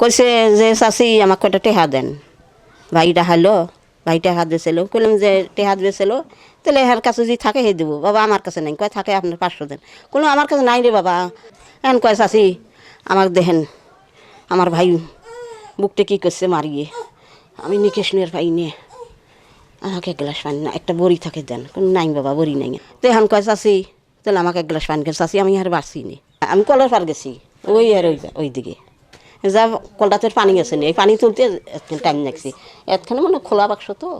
কইছে যে চাচি আমাক কয়টা টেহা দেন। ভাইটা হালো ভাই টেহা দিয়েছিল কইলাম যে টেহা দিয়েছিল তাহলে এর কাছে যদি থাকে, হে দেবো। বাবা, আমার কাছে নাই। কয়, থাকে আপনার পাঁচশো দেন। কোনো আমার কাছে নাই রে বাবা। এখন কয়, চাচি আমার দেখেন, আমার ভাই বুকটা কী করছে মারিয়ে। আমি নিকেশনের ভাই নিয়ে আমাকে এক গ্লাস পানি না, একটা বড়ি থাকে দেন। কোনো নাই বাবা, বড়ি নাই। তো এখন কয়, চাচি, তাহলে আমাকে এক গ্লাস পানি খেয়ে চাচি, আমি আর বাড়ছি নি। আমি কলের পার গেছি। ওই আর ওই ওই দিকে। যা কলটাতে পানি আছে নি। এই পানি তুলতে টাইম লাগছে। এতখানে মানে খোলা বাক্স তো।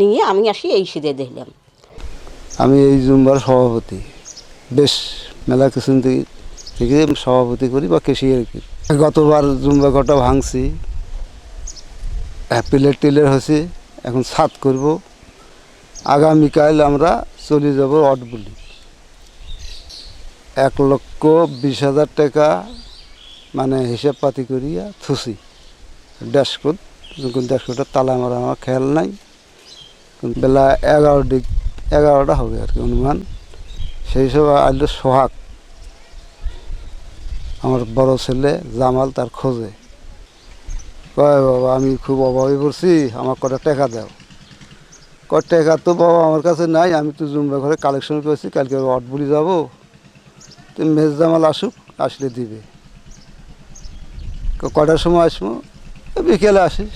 নিয়ে আমি আসি এই সিধে দেখলাম। আমি এই জুম্বার সভাপতি। বেশ, মেলা কিছু থেকে সভাপতি করি বা কেশিয়ার করি। গতবার জুম্বা কটা ভাঙছি প্লেট টিলের হয়েছে, এখন সাত করব। আগামীকাল আমরা চলে যাব অটবুলি। এক লক্ষ বিশ হাজার টাকা মানে হিসাব পাতি করিয়া থুসি। ড্যাশকোট যখন ড্যাশকোটের তালা মারা, আমার খেয়াল নাই। বেলা এগারো দিক, এগারোটা হবে আর কি অনুমান। সেই সব আসলো সোহাগ, আমার বড় ছেলে জামাল তার খোঁজে। কয়, বাবা, আমি খুব অভাবে পড়ছি আমার কটা টাকা দাও। ক টাকা তো বাবা আমার কাছে নাই, আমি তো জুম্বা ঘরে কালেকশন করেছি, কালকে অটবুলি যাব। তো মেজ জামাল আসুক, আসলে দিবে। কটার সময় আসব? বিকেলে আসিস,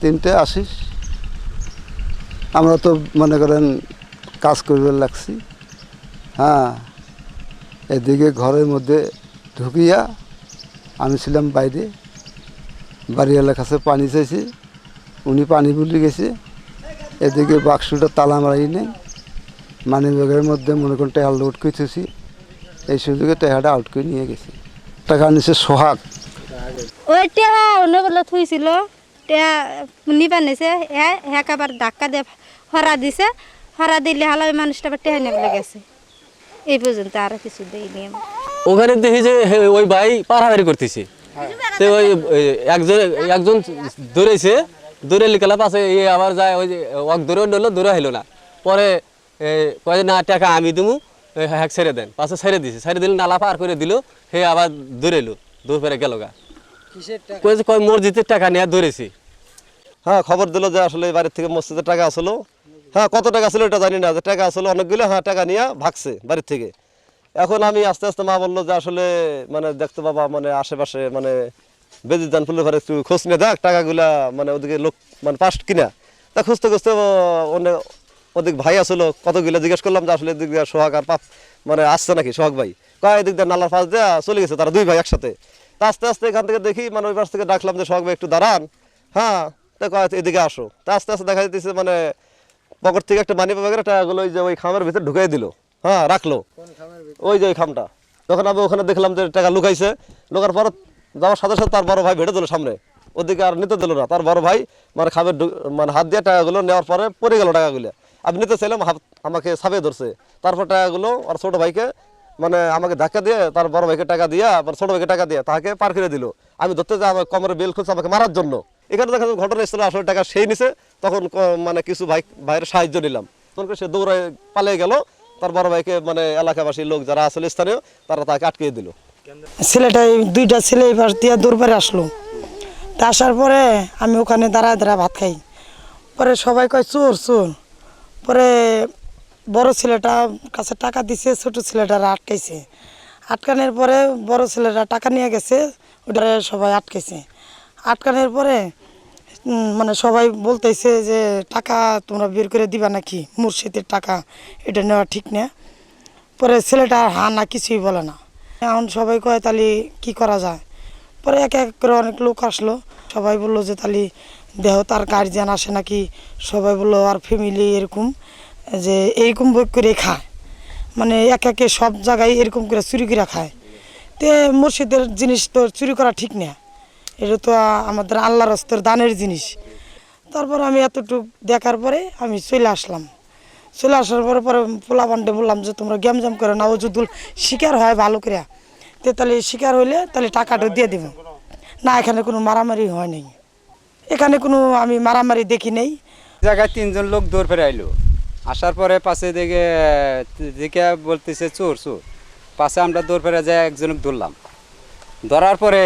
তিনটে আসিস। আমরা তো মনে করেন কাজ করবে লাগছি। হ্যাঁ এদিকে ঘরের মধ্যে ঢুকিয়া আমি ছিলাম বাইরে। বাড়িওয়ালার কাছে পানি চাইছি, উনি পানি বুলি গেছে। এদিকে বাক্সটা তালা মারাই নেই। মানি ব্যাগের মধ্যে মনে করেন টাকা লোড করতেছি। এই সুযোগে টাকাটা আউট করে নিয়ে গেছি। টাকা নিছে সোহাগ। ওই টেহা অন্য বলে থুইছিল। টেহা নিবা নিছে হ্যাঁ হ্যাঁ আবার ধাক্কা দিয়ে হরা দিছে হরা দিলে হালা ওই মানুষটা আবার টেহা নেবলে গেছে। এই পর্যন্ত আর কিছু দেয়নি। ওখানে দেখি যে ওই ভাই পাড়াহাড়ি করতেছে। তো ওই একজন একজন দৌড়েছে দৌড়ে লিখালা পাশে এ আবার যায় ওই যে ওক দৌড়ে নিলো দৌড়ে হইল না। পরে কয় যে না টাকা আমি দিমু হ্যাক ছেড়ে দেন। পাশে ছেড়ে দিছে ছেড়ে দিলে নালা পার করে দিল হে আবার দৌড়ে এলো দৌড় ফেরে গেল গা। কয় যে কয় মসজিদের টাকা নিয়ে দৌড়েছি হ্যাঁ খবর দিল যে আসলে বাড়ির থেকে মসজিদের টাকা আসলো। হ্যাঁ কত টাকা ছিল এটা জানি না, যে টাকা আসলো অনেকগুলো হ্যাঁ টাকা নিয়ে ভাগছে বাড়ির থেকে। এখন আমি আস্তে আস্তে মা বলল যে আসলে মানে দেখতে বাবা মানে আশেপাশে মানে বেদির দান ফুলের ঘরে একটু খোঁজ নিয়ে দেখ টাকাগুলা মানে ওদিকে লোক মানে পাস্ট কিনা। তা খুঁজতে খুঁজতে অনেক, ওদিক ভাই আসলো, কতগুলো জিজ্ঞেস করলাম যে আসলে এদিক দিয়ে সোহাগ আর পাপ মানে আসছে নাকি সোহাগ ভাই। কয়, এদিক দিয়ে নালার পাশ দেওয়া চলে গেছে তারা দুই ভাই একসাথে। তা আস্তে আস্তে এখান থেকে দেখি মানে ওই পাশ থেকে ডাকলাম যে সোহাগ ভাই একটু দাঁড়ান। হ্যাঁ তা কয় এদিকে আসো। তা আস্তে আস্তে দেখা যাচ্ছে মানে পকেট থেকে একটা মানি ব্যাগের টাকাগুলো ওই যে ওই খামের ভিতরে ঢুকাই দিল। হ্যাঁ রাখল। ওই যে ওই খামটা। তখন আমি ওখানে দেখলাম যে টাকা লুকাইছে। লুকার পর যাওয়ার সাথে সাথে তার বড় ভাই ভেটে দিল সামনে। ওদিকে আর নিতে দিল না। তার বড় ভাই মানে খামের মানে হাত দিয়ে টাকাগুলো নেওয়ার পরে পড়ে গেল টাকাগুলো। আমি নিতে চাইলাম আমাকে সাবে ধরছে। তারপর টাকাগুলো আর ছোট ভাইকে মানে আমাকে ধাক্কা দিয়ে তার বড় ভাইকে টাকা দিয়ে আবার ছোট ভাইকে টাকা দিয়ে তাকে পার করে দিল। আমি ধরতে যাই আমার কমরে বেল খুলছে আমাকে মারার জন্য। এখানে দেখা ঘটনা ছিল আসলে টাকা সেই নিছে, তখন মানে কিছু ভাই ভাইয়ের সাহায্য নিলাম। তখন সে দৌড়ায় পালিয়ে গেল, তার বড় ভাইকে মানে এলাকাবাসী লোক যারা আসলে স্থানীয়, তারা তাকে আটকিয়ে দিল। ছেলেটা দুইটা ছেলে পাশ দিয়ে দৌড়বারে আসলো। তা আসার পরে আমি ওখানে দাঁড়ায় দাঁড়ায় ভাত খাই। পরে সবাই কয়, চোর চোর। পরে বড় ছেলেটা কাছে টাকা দিছে, ছোট ছেলেটা আটকাইছে। আটকানোর পরে বড় ছেলেটা টাকা নিয়ে গেছে ওটা সবাই আটকাইছে। আটকানোর পরে মানে সবাই বলতেছে যে, টাকা তোমরা বের করে দিবা নাকি? মুর্শিদের টাকা, এটা নেওয়া ঠিক না। পরে ছেলেটা হা না, কিছুই বলে না। এখন সবাই কয়, তাহলে কি করা যায়? পরে এক এক করে অনেক লোক আসলো। সবাই বলল যে, তাহলে দেহ তার গার্জিয়ান আসে নাকি? সবাই বলল, আর ফ্যামিলি এরকম, যে এইরকম বই করে খায়। মানে এক একে সব জায়গায় এরকম করে চুরি করে খায়। তে মসজিদের জিনিস তো চুরি করা ঠিক না। এটা তো আমাদের আল্লাহর হস্তের দানের জিনিস। তারপর আমি এতটুকু দেখার পরে আমি চলে আসলাম। চলে আসার পরে পরে পোলা বান্ডে বললাম যে, তোমরা গ্যামজাম করে না ও যদি শিকার হয় ভালো করে তে তাহলে শিকার হইলে তাহলে টাকাটা দিয়ে দেব। না, এখানে কোনো মারামারি হয় নাই। এখানে কোনো আমি মারামারি দেখি নেই। জায়গায় তিনজন লোক দৌড় ফেরে আইলো। আসার পরে পাশে দিকে দিকে বলতেছে, চোর চোর। পাশে আমরা দৌড় ফেরে যাই, একজনকে ধরলাম। ধরার পরে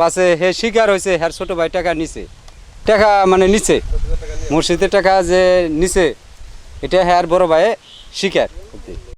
পাশে হে শিকার হয়েছে হ্যার ছোট ভাই টাকা নিছে। টাকা মানে নিচে মসজিদের টাকা যে নিচে এটা হ্যার বড় ভাই শিকার।